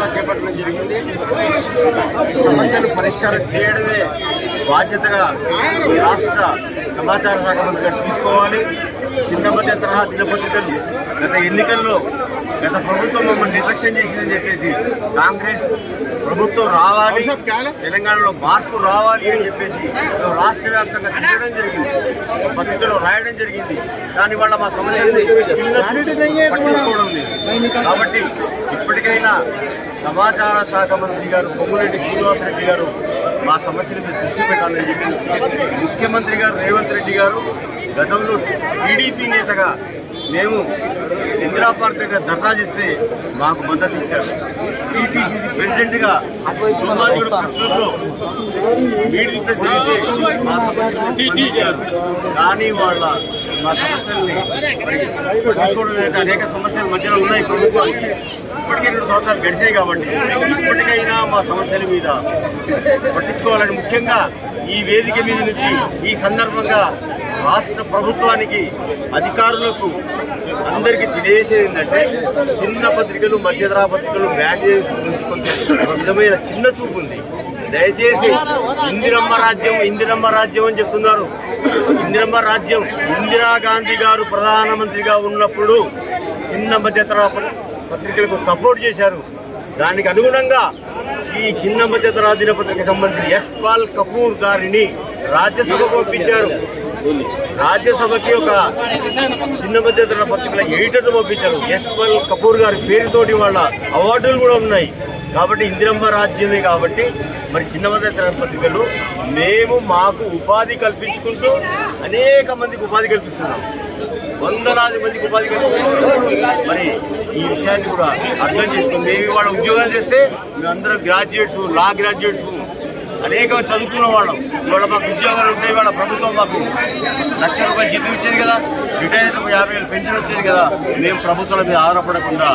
ధర్నా చేపట్టడం జరిగింది. ఈ సమస్యను పరిష్కారం చేయడమే బాధ్యతగా రాష్ట్ర సమాచార శాఖ మంత్రిగా తీసుకోవాలి. చిన్న మధ్య తరహా దినపత్రికలు గత ఎన్నికల్లో గత ప్రభుత్వం మమ్మల్ని నిర్లక్ష్యం చేసిందని చెప్పేసి కాంగ్రెస్ ప్రభుత్వం రావాలి తెలంగాణలో మార్పు రావాలి అని చెప్పేసి రాష్ట్ర వ్యాప్తంగా తిరగడం జరిగింది. పత్రికలో రాయడం జరిగింది. దాని వల్ల మా సమస్యని చిన్న పట్టించుకోవడం లేదు. కాబట్టి ఇప్పటికైనా సమాచార శాఖ మంత్రి గారు పొంగురెడ్డి శ్రీనివాసరెడ్డి గారు మా సమస్యల మీద దృష్టి పెట్టాలని చెప్పి ముఖ్యమంత్రి గారు రేవంత్ రెడ్డి గారు గతంలో టీడీపీ నేతగా మేము ఇందిరా పార్క్ దగ్గర ధర్నా చేస్తే మాకు మద్దతు ఇచ్చారు. టీపీసీసీ ప్రెసిడెంట్గా సోమాజిగూడ ప్రెస్ క్లబ్లో మీడియా ప్రెస్ జరిగితే మా సమస్యలు కానీ వాళ్ళ మా సమస్యల్ని పట్టించుకోవడం అనేక సమస్యల మధ్యలో ఉన్నాయి ప్రభుత్వానికి. ఇప్పటికే రెండు సంవత్సరాలు గడిచాయి కాబట్టి ఇప్పటికైనా మా సమస్యల మీద పట్టించుకోవాలని ముఖ్యంగా ఈ వేదిక మీద నుంచి ఈ సందర్భంగా రాష్ట్ర ప్రభుత్వానికి అధికారులకు అందరికీ తెలియజేసేది ఏంటంటే చిన్న పత్రికలు మధ్యతరా పత్రికలు బ్యాన్ చేసి కొంచెం విధమైన చిన్న చూపు ఉంది. దయచేసి ఇందిరమ్మ రాజ్యం ఇందిరమ్మ రాజ్యం అని చెప్తున్నారు. ఇందిరమ్మ రాజ్యం ఇందిరాగాంధీ గారు ప్రధానమంత్రిగా ఉన్నప్పుడు చిన్న మధ్యతర పత్రికలకు సపోర్ట్ చేశారు. దానికి అనుగుణంగా ఈ చిన్న మధ్యతర దినపత్రికకు సంబంధించి యశ్పాల్ కపూర్ గారిని రాజ్యసభకు పంపించారు. రాజ్యసభకి ఒక చిన్న మధ్యతర పత్రికల ఎడిటర్ను పంపించారు. యశ్వల్ కపూర్ గారి పేరుతోటి వాళ్ళ అవార్డులు కూడా ఉన్నాయి. కాబట్టి ఇందిరమ్మ రాజ్యమే కాబట్టి మరి చిన్న మధ్యతర పత్రికలు మేము మాకు ఉపాధి కల్పించుకుంటూ అనేక మందికి ఉపాధి కల్పిస్తున్నాం. వందలాది మందికి ఉపాధి కల్పిస్తున్నాం. మరి ఈ విషయాన్ని కూడా అర్థం చేసుకుని మేము ఇవాళ ఉద్యోగాలు చేస్తే మేమందరం గ్రాడ్యుయేట్స్ లా గ్రాడ్యుయేట్స్ అనేక చదువుకున్న వాళ్ళం. ఇవాళ మాకు ఉద్యోగాలు ఉంటాయి ఇవాళ ప్రభుత్వం మాకు లక్ష రూపాయలు జీతం ఇచ్చేది కదా. రిటైర్ అయితే యాభై వేలు పెన్షన్ వచ్చేది కదా. మేము ప్రభుత్వాల మీద ఆధారపడకుండా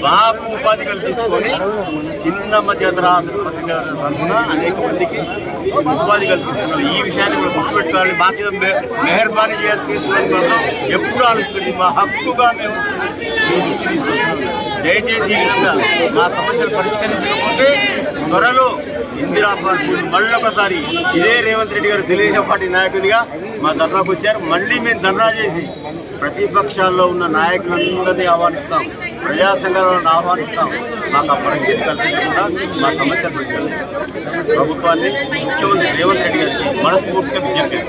మాకు ఉపాధి కల్పించుకొని చిన్న మధ్య తరఫున అనేక మందికి ఉపాధి కల్పిస్తున్నారు. ఈ విషయాన్ని కూడా గుర్తుపెట్టుకోవాలి. మాకు ఏదో మె- మెహర్బానీ చేయాల్సి ఎప్పుడు ఆలోచించి మా హక్కుగా మేము దృష్టి దయచేసి ఈ విధంగా మా సమస్యలు పరిష్కరించకపోతే త్వరలో ఇందిరా మళ్ళీ మళ్ళొకసారి ఇదే రేవంత్ రెడ్డి గారు తెలుగుదేశం పార్టీ నాయకునిగా మా ధర్నాకు వచ్చారు. మళ్ళీ మేము ధర్నా చేసి ప్రతిపక్షాల్లో ఉన్న నాయకులందరినీ ఆహ్వానిస్తాం. ప్రజా సంఘాలను ఆహ్వానిస్తాం. మాకు ఆ పరిస్థితి కల్పించకుండా మా సమస్య పెట్టాలి ప్రభుత్వాన్ని ముఖ్యమంత్రి రేవంత్ రెడ్డి గారికి మనస్ఫూర్తిగా విజ్ఞప్తి